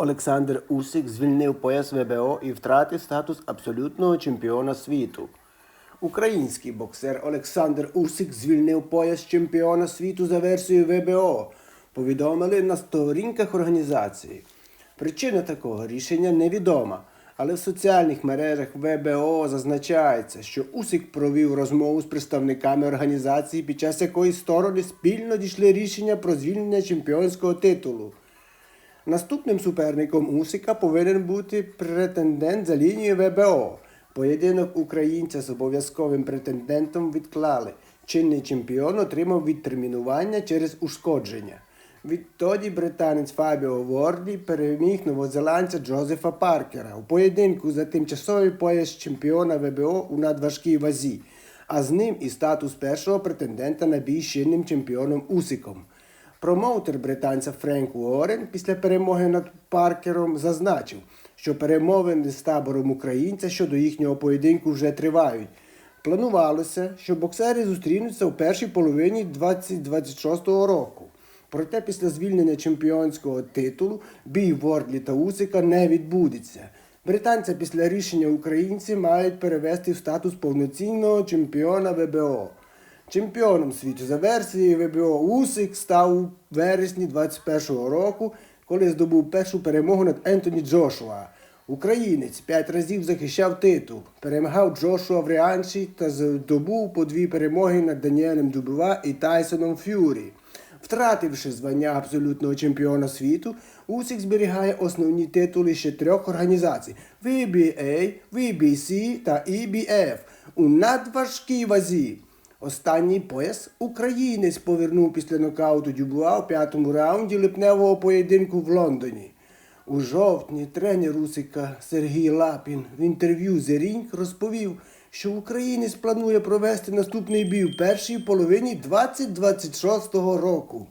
Олександр Усик звільнив пояс ВБО і втратив статус абсолютного чемпіона світу. Український боксер Олександр Усик звільнив пояс чемпіона світу за версією ВБО, повідомили на сторінках організації. Причина такого рішення невідома, але в соціальних мережах ВБО зазначається, що Усик провів розмову з представниками організації, під час якої сторони спільно дійшли рішення про звільнення чемпіонського титулу. Наступним суперником Усика повинен бути претендент за лінією ВБО. Поєдинок українця з обов'язковим претендентом відклали. Чинний чемпіон отримав відтермінування через ушкодження. Відтоді британець Фабіо Ворді переміг новозеландця Джозефа Паркера у поєдинку за тимчасовий пояс чемпіона ВБО у надважкій вазі, а з ним і статус першого претендента на бій з чинним чемпіоном Усиком. Промоутер британця Френк Уоррен після перемоги над Паркером зазначив, що перемовини з табором українця щодо їхнього поєдинку вже тривають. Планувалося, що боксери зустрінуться у першій половині 2026 року. Проте після звільнення чемпіонського титулу бій Вордлі та Усика не відбудеться. Британця після рішення українці мають перевести в статус повноцінного чемпіона ВБО. Чемпіоном світу за версією ВБО Усик став у вересні 21-го року, коли здобув першу перемогу над Ентоні Джошуа. Українець п'ять разів захищав титул, перемагав Джошуа в реанші та здобув по дві перемоги над Даніелем Дубова і Тайсоном Ф'юрі. Втративши звання абсолютного чемпіона світу, Усик зберігає основні титули ще трьох організацій WBA, WBC та EBF у надважкій вазі. Останній пояс українець повернув після нокауту Дюбуа у п'ятому раунді липневого поєдинку в Лондоні. У жовтні тренер Русика Сергій Лапін в інтерв'ю «Зерінь» розповів, що українець планує провести наступний бій у першій половині 2026 року.